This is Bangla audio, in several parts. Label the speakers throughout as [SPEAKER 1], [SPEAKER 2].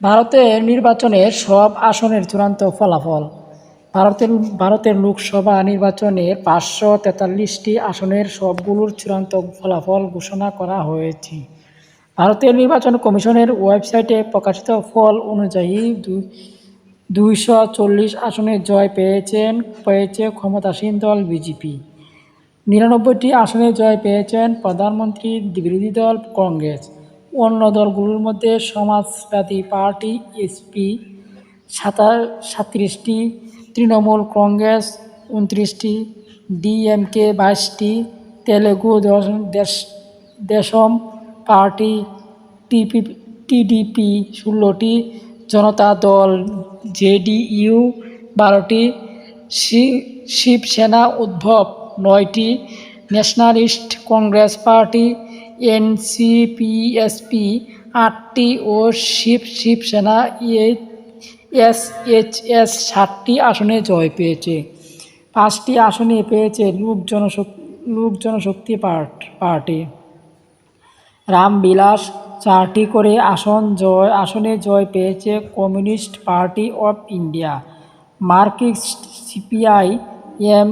[SPEAKER 1] ভারতের নির্বাচনের সব আসনের চূড়ান্ত ফলাফল। ভারতের ভারতের লোকসভা নির্বাচনের পাঁচশো তেতাল্লিশটি আসনের সবগুলোর চূড়ান্ত ফলাফল ঘোষণা করা হয়েছে। ভারতের নির্বাচন কমিশনের ওয়েবসাইটে প্রকাশিত ফল অনুযায়ী দুই, দুইশো চল্লিশ আসনে জয় পেয়েছেন, পেয়েছে ক্ষমতাসীন দল বিজেপি। নিরানব্বইটি আসনে জয় পেয়েছেন প্রধানমন্ত্রী বিরোধী দল কংগ্রেস। অন্য দলগুলোর মধ্যে সমাজবাদী পার্টি, এসপি সাতা সাঁত্রিশটি, তৃণমূল কংগ্রেস উনত্রিশটি, ডিএমকে বাইশটি, তেলেগু দশ- দেশ, দেশম পার্টি, টিপি, টিডিপি ষোলোটি, জনতা দল জেডিইউ বারোটি শিবসেনা উদ্ভব নয়টি, ন্যাশনালিস্ট কংগ্রেস পার্টি এনসিপিএসপি আটটি ও Shiv Shivsena S H S ষাটটি আসনে জয় পেয়েছে। পাঁচটি আসনে পেয়েছে লোক জনশক্তি লোক জনশক্তি পার্ট রামবিলাস চারটি করে আসন জয়, আসনে জয় পেয়েছে communist party of India. Marxist CPI M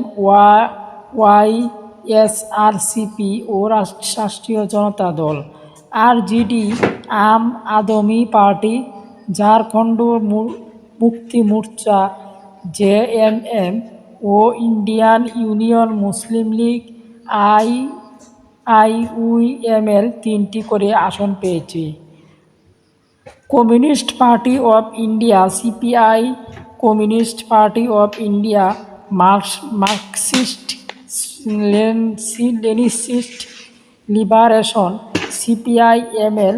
[SPEAKER 1] Y S R CP O Rashtriya Janata Dal. RJD, Aam Aadmi party, Jharkhand Mukti Morcha JMM O Indian union Muslim league, I IUML তিনটি করে আসন পেয়েছে। Communist party of India, CPI communist party of India, Marx, Marxist Leninist liberation, CPI, ML,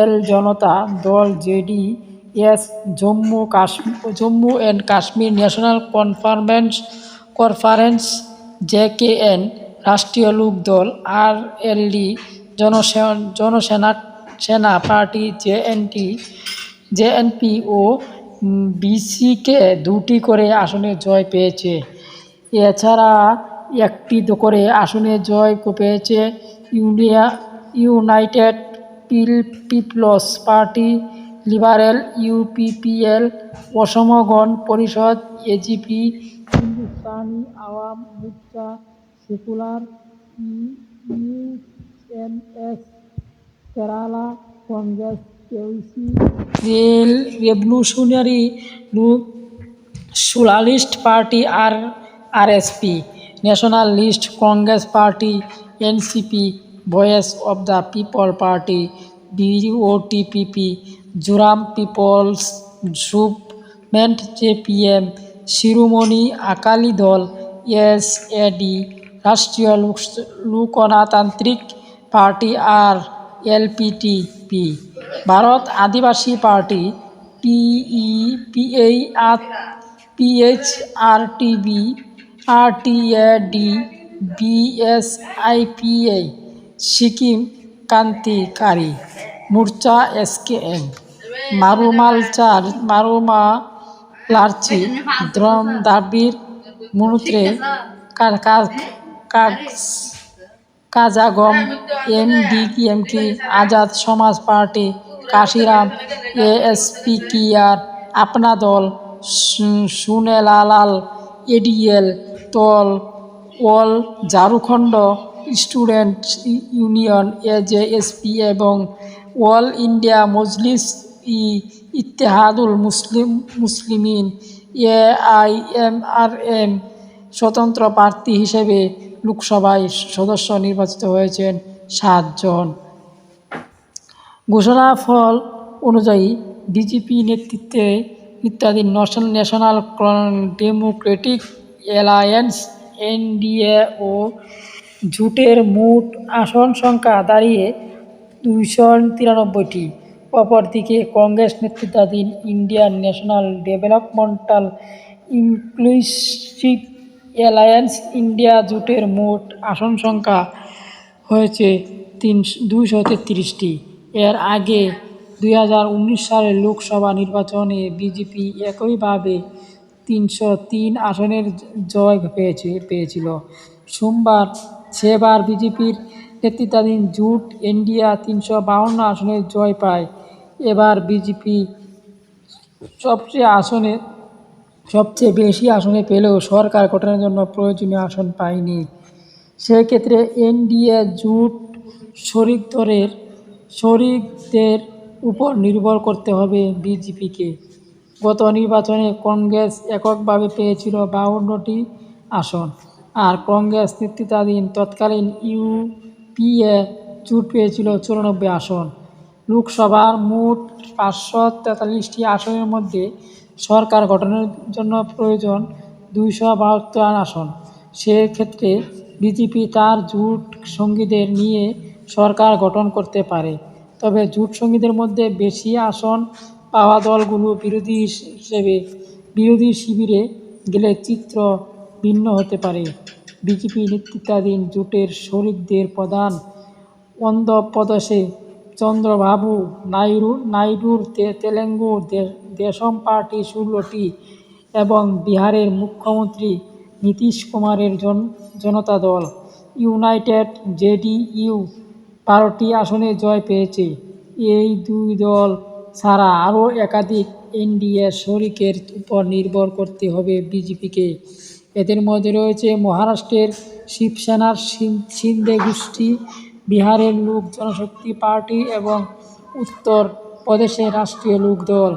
[SPEAKER 1] L Janata Dal JD S Jammu Kashmir Jammu and Kashmir national conference conference, JKN, Rashtriya Lok Dal R এলডি Johnson, Janasena, সেনা পার্টি, জেএনটি, জেএনপি ও বিসিকে দুটি করে আসনে জয় পেয়েছে। এছাড়া একটি করে আসনে জয় পেয়েছে ইউনিয়া, United pin, people's party, liberal UPPL, Asom Gana Parishad, AGP, Hindustani Awam Morcha, secular UNS Kerala Congress, কেউসি, rail revolutionary socialist party R RSP. Nationalist Congress party NCP voice of the people party BOTPP Zoram people's movement JPM Shiromani Akali Dal S AD Rashtriya Lok Loktantrik party R LPTP Bharat Adivasi party পিই পিএই আর পিএইচআরটিবি আরটিএডি, বিএসআইপিএ, সিকিম ক্রান্তিকারী মোর্চা এসকেএম মারুমালচার মারুমা লার্চি দ্রম দাবির মনুত্রে কাজাগম এমডিএমকে আজাদ সমাজ পার্টি, কাশিরাম এএসপিকিআর আপনা দল সুনেলালাল, ADL Dal all Jharkhand student union AJSP এবং all India Majlis e Ittehadul Muslim Muslimeen A I M R M স্বতন্ত্র প্রার্থী হিসেবে লোকসভায় সদস্য নির্বাচিত হয়েছেন সাতজন। ঘোষণা ফল অনুযায়ী বিজেপি নেতৃত্বে ইত্যাদি national national democratic alliance NDA ও জোটের মোট আসন সংখ্যা দাঁড়িয়ে দুইশো তিরানব্বইটি। অপরদিকে কংগ্রেস নেতৃত্বাধীন Indian national developmental inclusive alliance India জোটের মোট আসন সংখ্যা হয়েছে তিন দুইশো তেত্রিশটি। এর আগে দুই হাজার উনিশ সালের লোকসভা নির্বাচনে বিজেপি একইভাবে তিনশো তিন আসনের জয় পেয়েছে, পেয়েছিল। সোমবার, সেবার বিজেপির নেতৃত্বাধীন জুট ইন্ডিয়া তিনশো বাহান্ন আসনে জয় পায়। এবার বিজেপি সবচেয়ে আসনে, সবচেয়ে বেশি আসনে পেলেও সরকার গঠনের জন্য প্রয়োজনীয় আসন পায়নি। সেক্ষেত্রে এনডিএ জোট শরিক দলের, শরিকদের উপর নির্ভর করতে হবে বিজেপিকে। গত নির্বাচনে কংগ্রেস এককভাবে পেয়েছিল বাউন্নটি আসন। আর কংগ্রেস নেতৃত্বাধীন তৎকালীন ইউপিএ জোট পেয়েছিল চুরানব্বই আসন। লোকসভার মোট পাঁচশো তেতাল্লিশটি আসনের মধ্যে সরকার গঠনের জন্য প্রয়োজন দুইশো বাহাত্তর আসন। সেক্ষেত্রে বিজেপি তার জোট সঙ্গীদের নিয়ে সরকার গঠন করতে পারে। তবে জোট সঙ্গীদের মধ্যে বেশি আসন পাওয়া দলগুলো বিরোধী হিসেবে বিরোধী শিবিরে গেলে চিত্র ভিন্ন হতে পারে। বিজেপি নেতৃত্বাধীন জোটের শরিকদের প্রধান অন্ধ্রপ্রদেশে চন্দ্রবাবু নাইডু, নাইডুর তেলেঙ্গু দেশম পার্টি ষোলোটি এবং বিহারের মুখ্যমন্ত্রী নীতিশ কুমারের জন, জনতা দল। ইউনাইটেড জেডিইউ বারোটি আসনে জয় পেয়েছে। এই দুই দল ছাড়া আরও একাধিক এনডিএ শরিকের উপর নির্ভর করতে হবে বিজেপিকে। এদের মধ্যে রয়েছে মহারাষ্ট্রের শিবসেনার সিন্ধে গোষ্ঠী বিহারের লোক জনশক্তি পার্টি এবং উত্তর প্রদেশের রাষ্ট্রীয় লোক দল